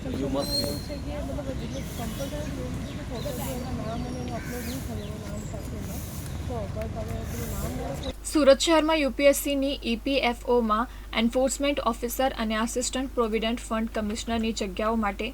સુરત શહેરમાં યુપીએસસીની ઈપીએફઓમાં એન્ફોર્સમેન્ટ ઓફિસર અને આસિસ્ટન્ટ પ્રોવિડન્ટ ફંડ કમિશનરની જગ્યાઓ માટે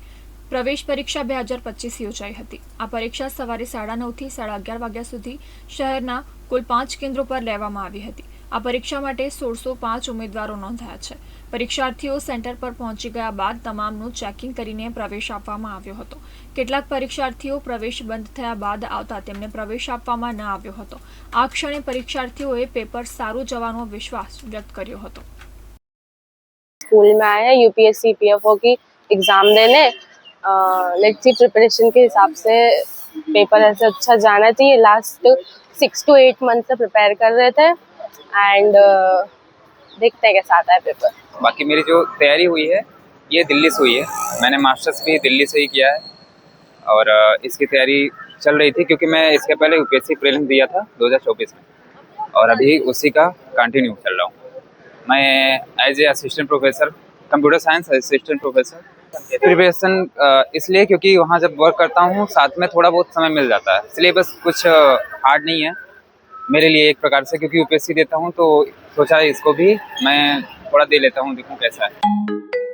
પ્રવેશ પરીક્ષા બે હજાર પચીસ યોજાઈ હતી આ પરીક્ષા સવારે સાડા નવથી સાડા અગિયાર વાગ્યા સુધી શહેરના કુલ પાંચ કેન્દ્રો પર લેવામાં આવી હતી આ પરીક્ષા માટે સોળસો પાંચ ઉમેદવારો નોંધાયા છે પરીક્ષાર્થીઓ સેન્ટર પર પહોંચી ગયા બાદ તમામનું ચેકિંગ કરીને પ્રવેશ આપવામાં આવ્યો હતો કેટલાક પરીક્ષાર્થીઓ પ્રવેશ બંધ થયા બાદ આવતા તેમને પ્રવેશ આપવામાં ન આવ્યો હતો આ ક્ષણે પરીક્ષાર્થીઓએ પેપર સારું જવાનો વિશ્વાસ વ્યક્ત કર્યો હતો સ્કૂલમાં આયા યુપીએસસી हैं यूपीएससी पीएफओ की एग्ज़ाम देने लेट सी प्रिपरेशन પેપર हिसाब से पेपर ऐसे अच्छा जाना चाहिए last six to eight month से प्रिपेयर एंड uh, देखते हैं कैसा आता है पेपर बाकी मेरी जो तैयारी हुई है ये दिल्ली से हुई है मैंने मास्टर्स भी दिल्ली से ही किया है और uh, इसकी तैयारी चल रही थी क्योंकि मैं इसके पहले यूपीएससी प्रीलिम्स दिया था दो में और अभी उसी का कंटिन्यू चल रहा हूँ मैं as a assistant professor computer science assistant professor preparation इसलिए क्योंकि वहाँ जब वर्क करता हूँ साथ में थोड़ा बहुत समय मिल जाता है सिलेबस कुछ हार्ड uh, नहीं है मेरे लिए एक प्रकार से क्योंकि यूपीएससी देता हूँ तो सोचा इसको भी मैं थोड़ा दे लेता हूँ देखूँ कैसा है